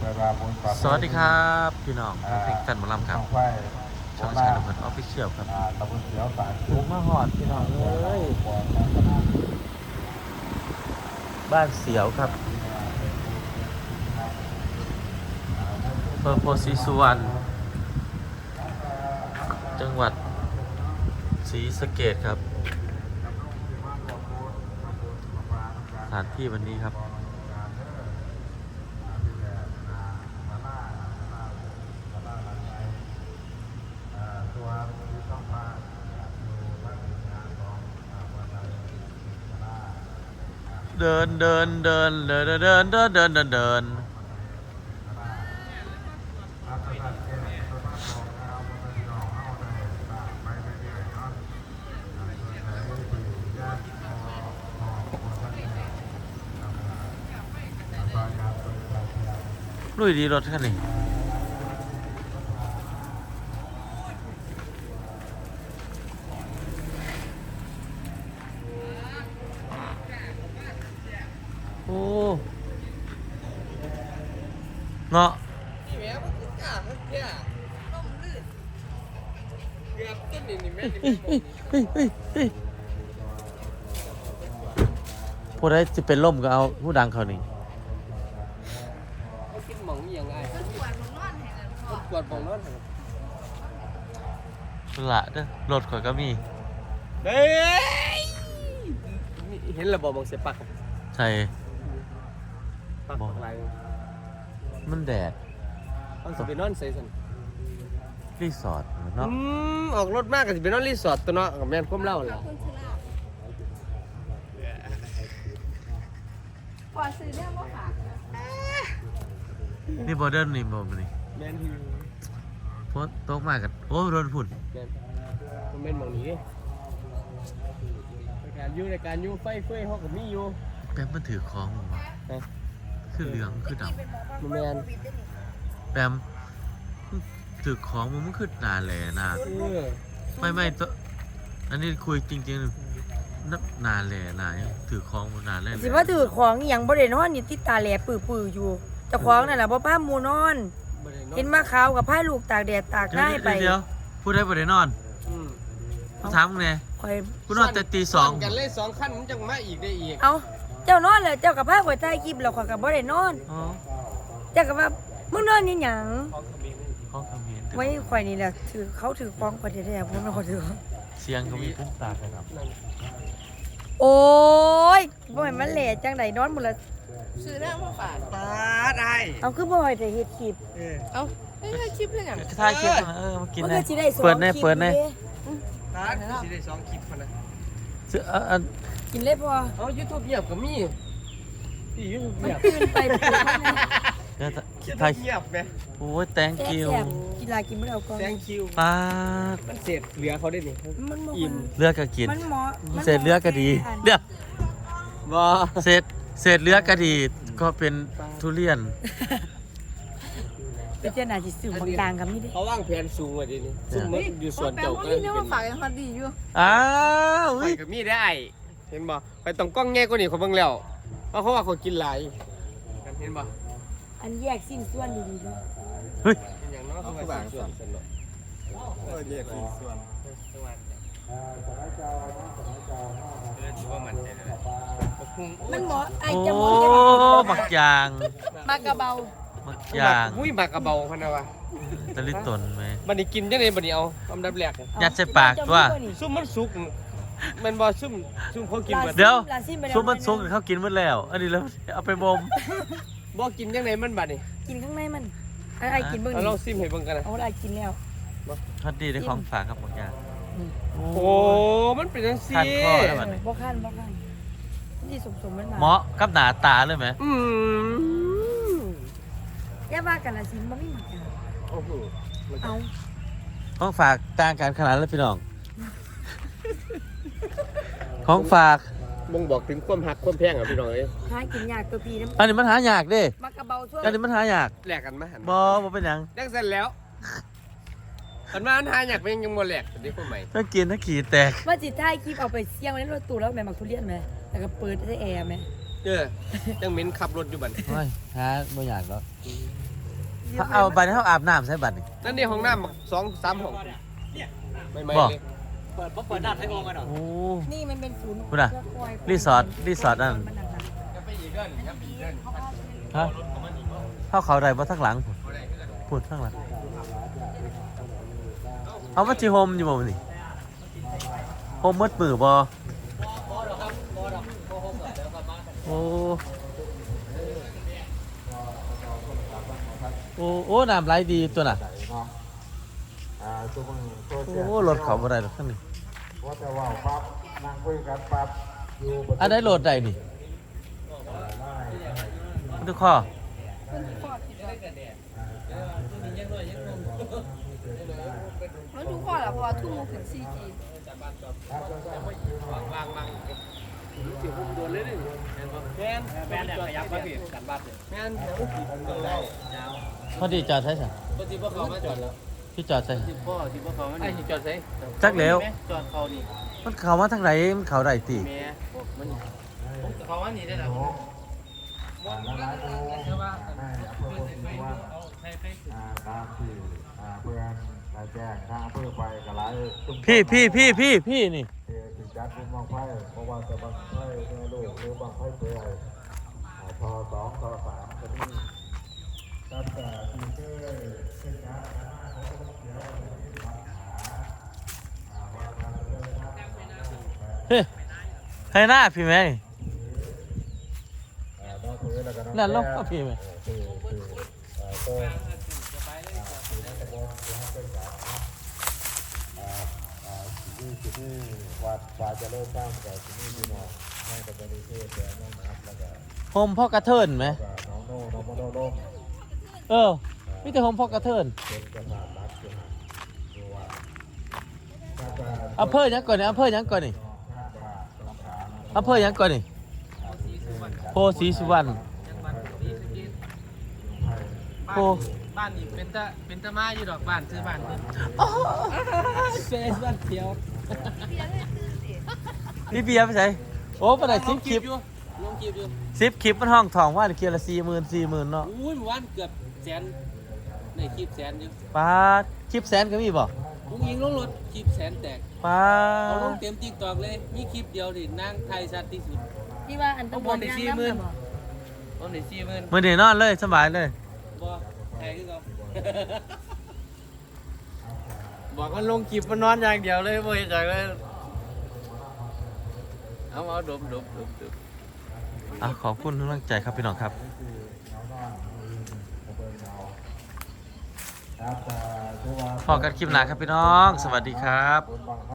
สวัสดีครับพี่น้องอ่าเพลงแฟนหมอลำครับต้องไฟช่องชายลำเพลินออฟฟิเชียลครับอ่าตะบุญเขียวสารผมมาหอดพี่น้องเอ้ยปอดลักษณะบ้านเสียวครับเปอร์โพสีสุวรรณจังหวัดศรีสะเกดครับสถานที่วันนี้ครับ อ่าตัวที่ต้องมาอยู่ภาคเหนือของอ่าวันนั้น เดินเดินเดินเดินเดินเดินเดินเดินเดินลุยดีรถคันนี้โอ้ เนาะนี่แม่มันคือกล้ามันแก่ต้มลื่นเกือบต้นนี่นี่แม่นี่เฮ้ยแม่เฮ้ยเฮ้ยเฮ้ยผู้ใดจะเป็นล่มก็เอาผู้ดังเขานี่เขาคิดหมองอหย่างไรมันปวดหมองนอนแห่งมันปวดหมองนอนแห่งละเด้อรถข่อยก็มี เฮ้ยนี่เห็นระบบมองเสียปักใช่ปักปักอะไร มันแดดต้องสิไปนอนใส่สันรีสอร์ทเนาะอืมออกรถมากก็สิไปนอนรีสอร์ทตัวเนาะกับแม่นก้มเล่าล่ะพอซื้อเนี่ยมาฝากนี่บอเดิร์นนี่บอมนี่แม่นที่โพสโต๊ะมากกันโอ้รถพุ่นแม่นมันเป็นหมองนี้ในการอยู่ในการอยู่ไฟเฟ้ยเขาก็มีอยู่แป๊มมันถือของมึงวะเอ้ย คือเหลืองคือดมันแม่นำแป๊มถือของมึงมันคือหนาแหล่หนาเออไม่ไม่ตัวอันนี้คุยจริงๆนับหนาแหล่หนาถือของมึงหนาแหล่สิว่าถือของอหย่างบ่ได้นอนอยู่ที่ตาแหลปื้อๆอยู่เจ้าของนั่นแหละบ่พาหมูนอนบ่ได้นอนเห็นมาขาวกับพาลูกตากแดดตากหเดี๋ยวน้าให้ไปเดี๋ยวพูดได้ประเด็นนอนอืมกูถามมึงไงข่อยกูนอนแต่ตีสองซ้นกันเลยสองขั้นมันจังมาอีกได้อีก เอา เจ้านอนเลยเจ้ากับพาข่อยถ่ายคลิปแล้วข่อยก็บ่ได้นอน อ๋อเจ้าก็ว่ามึงนอนนี่หยังของเขมรห้องคอมเมนต์ไว้ข่อยนี่แหละถือเขาถือของข่อยแท้ๆผมไม่ข่อยถือ เสียงก็มีขึ้นตากนะครับนั่นโอ้ยบ่ให้มันแหล่จังไดนอนหมดละซื้อหน้ามาฝากตาได้เอาคือบ่ให้แต่เฮ็ดคลิปเออเอ้าไม่ใช่คลิปเพื่อนอย่างถ่ายคลิปมาเออมากินมันนะก็สิได้สองเปิดในคลิปเปิดในอยู่ตาสิได้สองคลิปพอนะซื้อ เอ่อเอ่อกินเลยพอเอายูทูบเงียบก็มีพี่ยูทูบมันเงียบตื่นไปเปิดมันนะเดี๋ยวยูทูถ่ายบเงียบไหมโอ้ย thank แซ่ you บๆกินลากินบ่ได้เอาก่อนแซงคิวป้าดมันเสร็จเหลือเขาได้นี่มันบ่อิ่มเลือกก็กิน มันเหมาะมันเศษเลือกก็ดีเดี๋ยวบ่เศษเศษเลือกก็ดี ก็เป็นทุเรียน เป็นเจ้าหน้าที่สื่อบางกลางกับนี่เด้เขาวางแผนสูงไว้ดินี่ซุ่มมันอยู่ส่วนเจ้าว่าก็พี่เนี่ยมาฝากยังพอดีอยู่อ้าวไปอุ๊ยก็มีได้เห็นบ่ไปต้องกล้องแง่กว่านี้เขาเบิ่งแล้วเพราะเขาว่าเขากินหลายกันเห็นบ่อันแยกสิ้นส่วนดีๆด้วยเฮ้ยเป็นอย่างน้อยเขาว่าสิส่วนสนุกเออแยกสิส่วนเออถือว่ามันใจเลยบักหุ่งมันหมาะไอ้จะหมาะจะเหมาะบักยาง มากระเบา บักอยางอุ้ยหมากกระเบาพันนะวะตะลิตนไหมบัดนี้กินจังได๋บัดนี้เอาลำดับแรกอะยัดใส่ปากตัว ซุ่มมันสุกแมันบ่ซุ่มซุ่มเขากินบัดเดี๋ยวลาซิไปแล้วซุปมันซุกเขากินหมดแล้ว อันนี้แล้วเอาไปบ่มบ่กินจังไดมันบัดนี้กินข้างในมันไอ้ไอ้กินเบิ่งเอานี่ลองซิมให้เบิ่งกันนะเอาไอ้กินแล้วทอดดีได้ของฝากครับบักยางโอ้มันเป็นจังซี่คันคอแล้วเอบัดอนี้บ่คันบ่คันนี่สมๆมันมาเหมาะกับหนาตาเลยไหมอืม แย่ว่ากันละสิบ่มีหมักอย่างโอ้โหมันเอาของฝากต่างกันขนาดแล้วพี่น้อง ของฝากบ่งบอกถึงความหักความแพงอะพี่น้องเอ้ยหากินยากตัวพีน้ำอันนี้มันหายากเด้มากระเบาช่วยอันนี้มันหายากแลกกันมาหั่นบ่บ่เป็นหยังจังซั่นแล้วอันมาอันหาอยากเป็นยังบ่แลกเด็กคนใหม่ถ้ากินถ้าขี่แตก ว่าจิถ่ายคลิปเอาไปเสี่ยงไว้ในรถตู้แล้วแม่มักทุเรียนไหมแล้วก็เปิดให้แอร์ไหมเออจังเหม็นขับรถอยู่บัดโอ้ยหาบ่อยากแล้ว เอาบัดนี้เขาอาบน้ำใช่บัดนี่ นั่นนี่ห้องน้ำสองสามห้องไม่ไม่บอก เลยเปิดเปิดหน้าไทยโองกันเหรอโอ้ นี่มันเป็นศูนย์พูดน่ะเพื่อคอยรีสอร์ทรีสอร์ทนั่นจะไปอีกเกินจะไปอีกเกินฮะเข้าเขาใดบ่ทั้งหลังพูดทั้งหลัง เอามาจีโฮมอยู่บ่มื้อนี่โฮมมืดมือบ่โอ้ อ้โอ้น้ำไหลดีตัวน่ะใส่เนาะอ่าตัวมึงตัวเสียโอ้รถเขาบ่ได้หรอกข้างนี้ว่าแต่ว่าปั๊บนั่งคุยกันปั๊บอยู่บนอันได้โหลดได้นี่ทุกข้อมันทุกข้อแหละเพราะว่าทุ่มโมงถึง 4G วางวาง สิบหกโดนเลยดิแมนแมนเนี่ยขยับมาพี่กันบ้านเนี่ยแมนเดี๋ยวสี่ผมจอดได้พอดีจอดใช่ไหมปฏิบัติเขามาจอดแล้วพี่จอดใช่สิบพ่อสิบพ่อเขามาไอ้จอดใส่จักแล้วจอดเขานี่มันเข้ามาทางไหนมันเข้าได้ติแม่มันผมเขาว่านี่ได้แล้วอ่าแล้วร้านดูให้อำเภอโพธิ์สุวรรณอ่าตามที่อ่าเพื่อนได้แจ้งทางอำเภอไปกับหลายชุมชนพี่พี่พี่พี่พี่นี่ที่ที่ จัดเป็นบางไฟเพราะว่าจะบางไฟเนื้อลูกหรือบางไฟเปื่อยอ่าทอสองทอสามก็มีตั้งแต่ที่เคยเคยจัดกันมาเขาก็เดี๋ยวจะมีปัญหาอ่าว่าการเดินทางเฮ้ยใครหน้าพี่แม่นี่อ่าน้องคุยแล้วก็น้องนั่นลงแก้วก็พี่ไหม คือคืออ่าโต้อ่าคือนักบอลคือนักเป็นสาวอ่าอ่า ที่นี่ที่นี่วัดวาจะเริ่มสร้างแต่ที่นี่พี่น้องให้กับบริเทศแล้วน้องนับแล้วก็โฮมพ่อกระเทินไหมก็น้องโน่น้องโมโนโลมเออมีแต่โฮมพ่อกระเทินเป็นกระถางรักอยู่ฮะดูว่าถ้าจะอำเภอหยังก่อนนี่อำเภอหยังก่อนนี่ถ้าจะต้องการอำเภอหยังก่อนนี่โพสีสุวรรณโพบ้านนี่เป็นตะเป็นตะมาอยู่ดอกบ้านซื้อบ้านเพิ่นเฟซบ้านเที่ยว พี่เบียร์ไปใส่โอ้ปะไหนสิบคลิปอยู่ลงคลิปอยู่สิบคลิปมันห้องทองว่าเคียละสี่หมื่นสี่หมื่นเนาะอุ้ยเมื่อวานเกือบแสนในคลิปแสนอยู่ป้าดคลิปแสนก็มีบ่ลุงยิงลงรถคลิปแสนแตกป้าเอาลงดเต็มติ๊กตอกเลยมีคลิปเดียวดินั่งไทยชัดที่สุดที่ว่าอันตะบนย่างน้ำน่ะบ่ต้นได้สี่หมื่นมือนี่นอนเลยสบายเลยบ่ไทยคือเขา บอกว่าลงคลิปมันนอนอย่างเดียวเลยบ่เห็นจากเลยเอาเอาดมดมดมดมอะขอบคุณทุกกำลังใจครับพี่น้องครับพอกันคลิปหนาครับพี่น้อง สวัสดีครับ